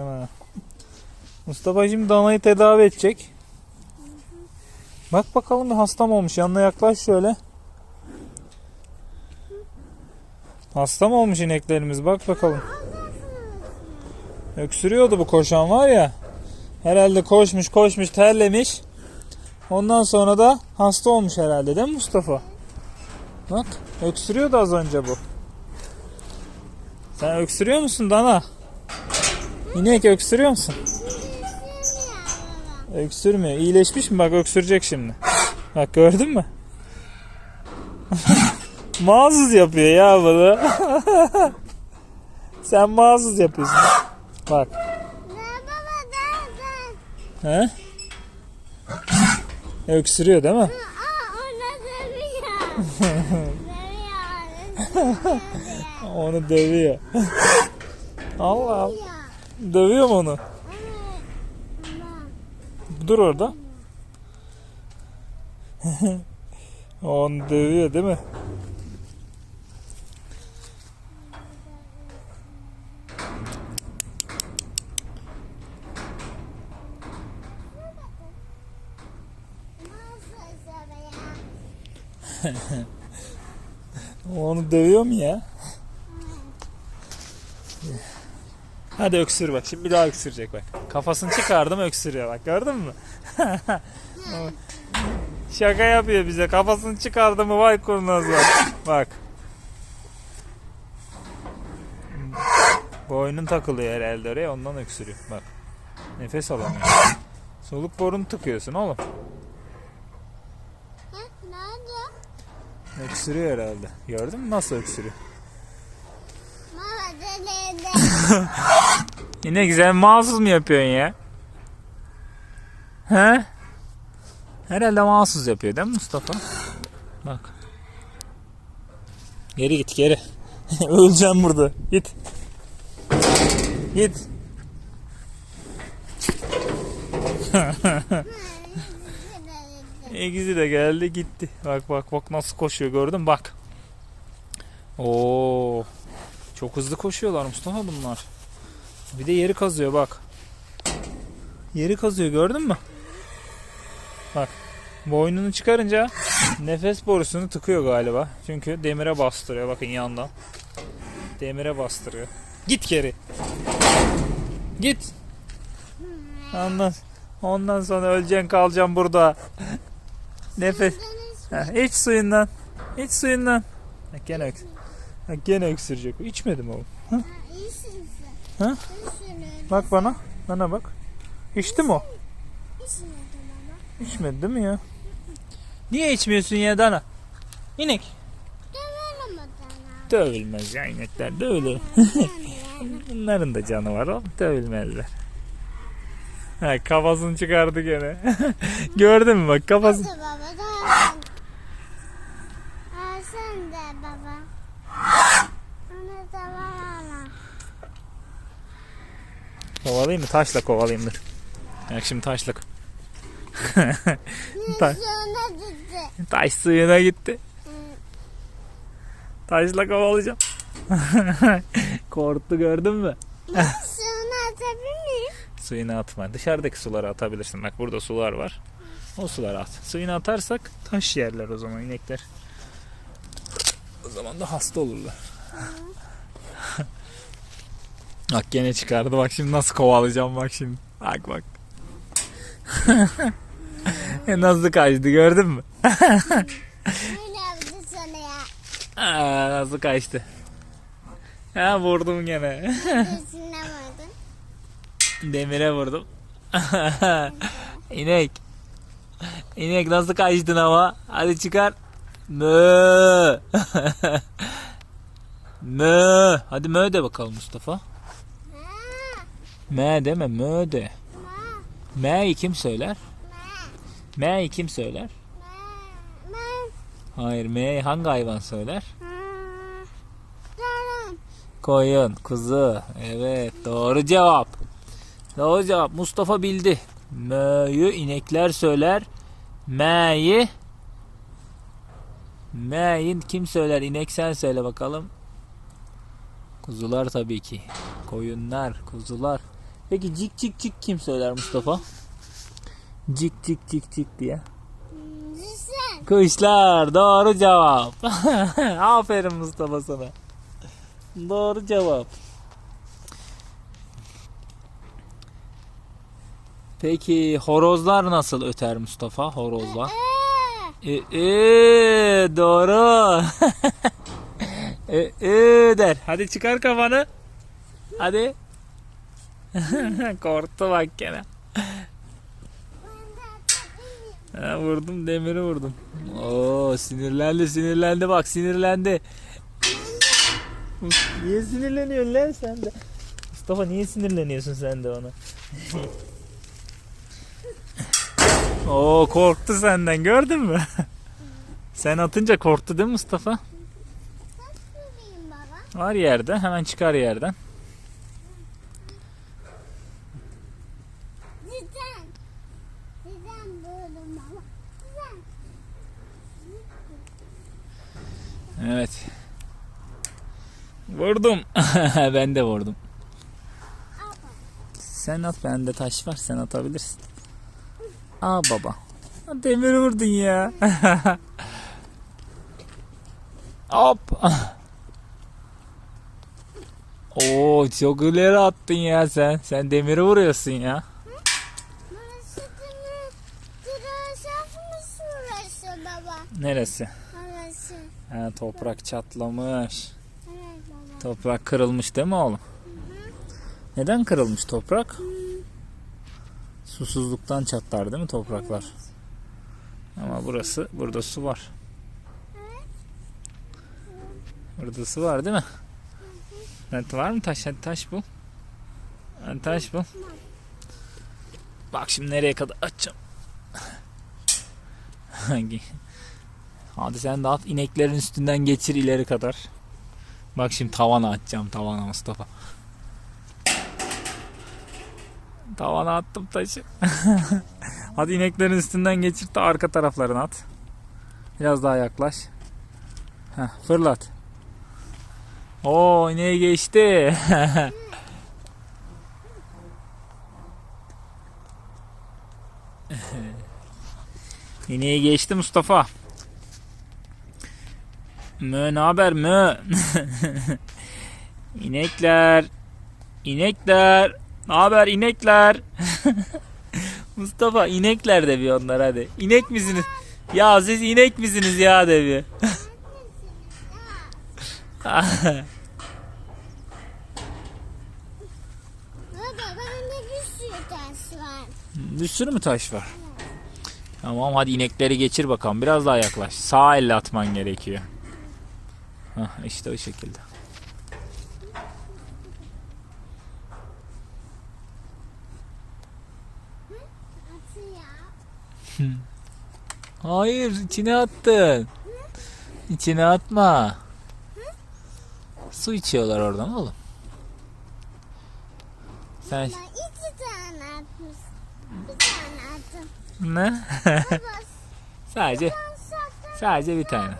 değil mi? Mustafa şimdi danayı tedavi edecek. Bak bakalım bir hasta mı olmuş? Yanına yaklaş şöyle. Hasta mı olmuş ineklerimiz? Bak bakalım. Öksürüyordu bu koşan var ya. Herhalde koşmuş koşmuş terlemiş. Ondan sonra da hasta olmuş herhalde değil mi Mustafa? Bak öksürüyordu az önce bu. Sen öksürüyor musun Dana? İnek öksürüyor musun? Öksürmüyor. İyileşmiş mi? Bak öksürecek şimdi. Bak gördün mü? Mağsız yapıyor ya bunu. Sen mağsız yapıyorsun. Bak. He? Öksürüyor değil mi? Onu dövüyor. Allah. Dövüyor. Mu onu? Dur orada. onu dövüyor değil mi? Onu dövüyor mu ya? Hadi öksür bak. Şimdi bir daha öksürecek bak. Kafasını çıkardım öksürüyor bak. Gördün mü? Şaka yapıyor bize. Kafasını çıkardı mı vay kurnaz bak. Bak. Boynun takılıyor herhalde oraya ondan öksürüyor. Bak. Nefes alamıyor. Soluk borunu tıkıyorsun oğlum. Öksürüyor herhalde. Gördün mü nasıl öksürüyor? Yine güzel mahsus mu yapıyorsun ya? He? Herhalde mahsus yapıyor değil mi Mustafa? Bak. Geri git geri. Öleceğim burada. Git. Git. İkisi de geldi gitti. Bak bak bak nasıl koşuyor gördün bak. Oo. Çok hızlı koşuyorlar Mustafa bunlar. Bir de yeri kazıyor bak. Yeri kazıyor gördün mü? Bak. Boynunu çıkarınca nefes borusunu tıkıyor galiba. Çünkü demire bastırıyor bakın yandan. Demire bastırıyor. Git geri. Git. Ondan, ondan sonra öleceksin kalacaksın burada. Nefes. Heh, iç suyundan. İç suyundan. Bak gene, öks Bak gene öksürecek. İçmedim oğlum. Ha. Ha? Bak bana. Bana bak. İçti mi o? İçmedi değil mi ya? Niye içmiyorsun ya Dana? İnek. Dövülmez ya inekler dövülür. Bunların da canı var oğlum dövülmezler. Ha, kafasını çıkardı gene. Gördün mü bak kafası. Nasıl baba döverim. Aa, sen de baba. Onu da bana. Kovalayayım mı? Taşla kovalayayım dur. Bak şimdi taşla. Ta- taş suyuna gitti. Taşla kovalayacağım. Korktu gördün mü? Sonra atabilir miyim? Suyunu atma. Dışarıdaki suları atabilirsin. Bak burada sular var. O suları at. Suyunu atarsak taş yerler o zaman inekler. O zaman da hasta olurlar. Bak gene çıkardı. Bak şimdi nasıl kovalayacağım bak şimdi. Bak bak. nasıl kaçtı gördün mü? Aa, nasıl kaçtı. Ha vurdum gene. Demire vurdum. İnek. İnek nasıl kaçtın ama? Hadi çıkar. Mö. mö. Hadi mö de bakalım Mustafa. Mö deme mö de. M'yi kim söyler? M'yi kim söyler? Hayır M'yi hangi hayvan söyler? Koyun, kuzu. Evet doğru cevap. Doğru cevap. Mustafa bildi. Mö'yü inekler söyler. M'yi M'yi kim söyler? İnek sen söyle bakalım. Kuzular tabii ki. Koyunlar, kuzular. Peki cik cik cik kim söyler Mustafa? Cik cik cik cik diye. Kuşlar doğru cevap. Aferin Mustafa sana. Doğru cevap. Peki horozlar nasıl öter Mustafa? Horozlar. Ee, E, e, doğru. e, e der. Hadi çıkar kafanı. Hadi. Korktu bak gene. Ha, vurdum demiri vurdum. Oo sinirlendi sinirlendi bak sinirlendi. niye sinirleniyorsun lan sen de? Mustafa niye sinirleniyorsun sen de ona? Oo korktu senden gördün mü? sen atınca korktu değil mi Mustafa? Var yerde hemen çıkar yerden. Neden? Neden böyle baba? Neden? Evet. Vurdum. ben de vurdum. Sen at bende taş var sen atabilirsin. Aa baba. Demir vurdun ya. Hop. Oo çok ileri attın ya sen. Sen demiri vuruyorsun ya. Neresi? Ha, toprak çatlamış. Evet baba. Toprak kırılmış değil mi oğlum? Neden kırılmış toprak? Susuzluktan çatlar değil mi topraklar? Ama burası, burada su var. Burada su var değil mi? Evet, var mı taş? Hadi taş bul. Hadi taş bul. Bak şimdi nereye kadar açacağım. Hangi? Hadi sen de at ineklerin üstünden geçir ileri kadar. Bak şimdi tavana atacağım tavana Mustafa. Tavana attım taşı. Hadi ineklerin üstünden geçir de arka taraflarına at. Biraz daha yaklaş. Heh, fırlat. Oo ineği geçti. İneği geçti Mustafa. Mö ne haber mö? İnekler. İnekler. Ne haber inekler? Mustafa inekler de bir onlar hadi. İnek misiniz? Ya siz inek misiniz ya de bir. Bir sürü mü taş var? Tamam hadi inekleri geçir bakalım. Biraz daha yaklaş. Sağ elle atman gerekiyor. Hah, işte o şekilde. Hayır içine attın. İçine atma. Su içiyorlar oradan oğlum. Sen iki tane atmış. Bir tane attım. ne? Sadece sadece bir tane.